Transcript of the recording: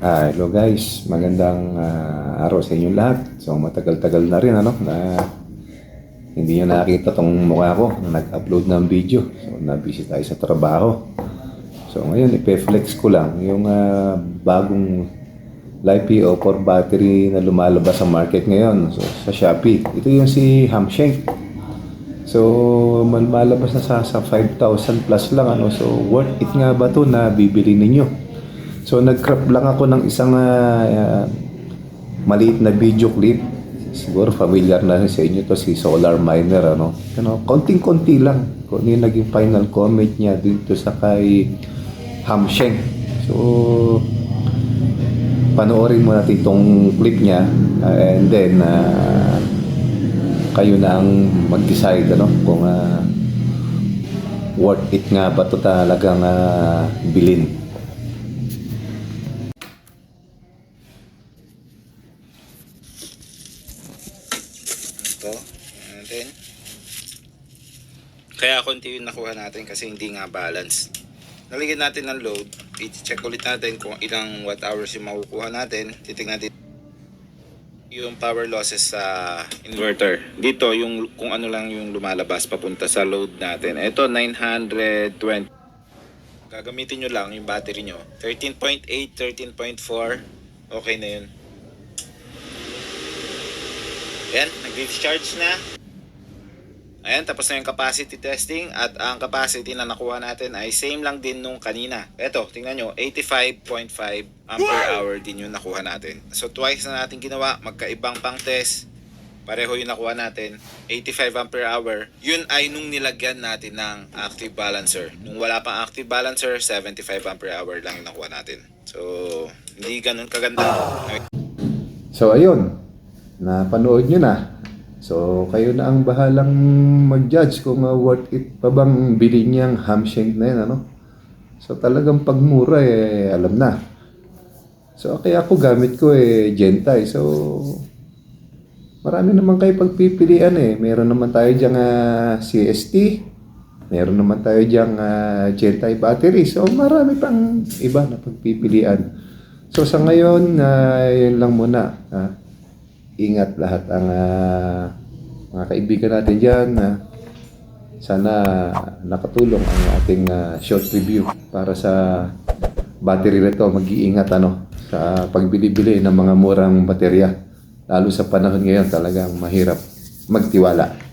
Ah, hello guys, magandang ah, araw sa inyong lahat. So matagal-tagal na rin ano na hindi niyo nakita tong mukha ko na nag-upload ng video. So na-busy tayo sa trabaho. So ngayon ipe-flex ko lang yung ah, bagong LiPo 4 battery na lumalabas sa market ngayon so, sa Shopee. Ito yung si Hamshank. So, malmalabas na sa, sa 5,000 plus lang. Ano? So, worth it nga ba to na bibili ninyo? So, nag-crop lang ako ng isang ah, maliit na video clip. Siguro familiar na sa inyo to si Solar Miner. Ano? Ano, konting-konti lang. Kung ano yung naging final comment niya dito sa kay Hamsheng. So, panoorin mo natin itong clip niya ah, and then ah, kayo na ang mag-decide ano, kung ah, worth it nga ba ito talagang ah, bilhin. Ito, natin. Kaya konti yung nakuha natin kasi hindi nga balance. Nalagyan natin ng load. I-check ulit natin kung ilang watt hours yung makukuha natin. Titignan natin yung power losses sa inverter. Dito, yung kung ano lang yung lumalabas papunta sa load natin. Ito, 920. Gagamitin nyo lang yung battery nyo. 13.8, 13.4. Okay na yun. Ayan, nag-discharge na. Ayan, tapos na yung capacity testing at ang capacity na nakuha natin ay same lang din nung kanina. Eto, tingnan nyo, 85.5 ampere hour din yung nakuha natin. So twice na natin ginawa, magkaibang pang test. Pareho yung nakuha natin, 85 ampere hour. Yun ay nung nilagyan natin ng active balancer. Nung wala pang active balancer, 75 ampere hour lang yung nakuha natin. So, hindi ganun kaganda. So ayun, napanood nyo na. So kayo na ang bahalang mag-judge kung ah, worth it pa bang bilhin niyang hamshank na yan. Ano? So talagang pagmura eh, alam na. So kaya ako gamit ko eh Gentai. So marami naman kayo pagpipilian eh. Meron naman tayo diyang ah, CST. Meron naman tayo diyang ah, Gentai battery. So marami pang iba na pagpipilian. So sa ngayon, uh, yun lang muna. ah. Ingat lahat ang ah, mga kaibigan natin dyan. ah. sana nakatulong ang ating ah, short review para sa battery nito. Mag-iingat ano, sa pagbili-bili ng mga murang baterya. Lalo sa panahon ngayon talagang mahirap magtiwala.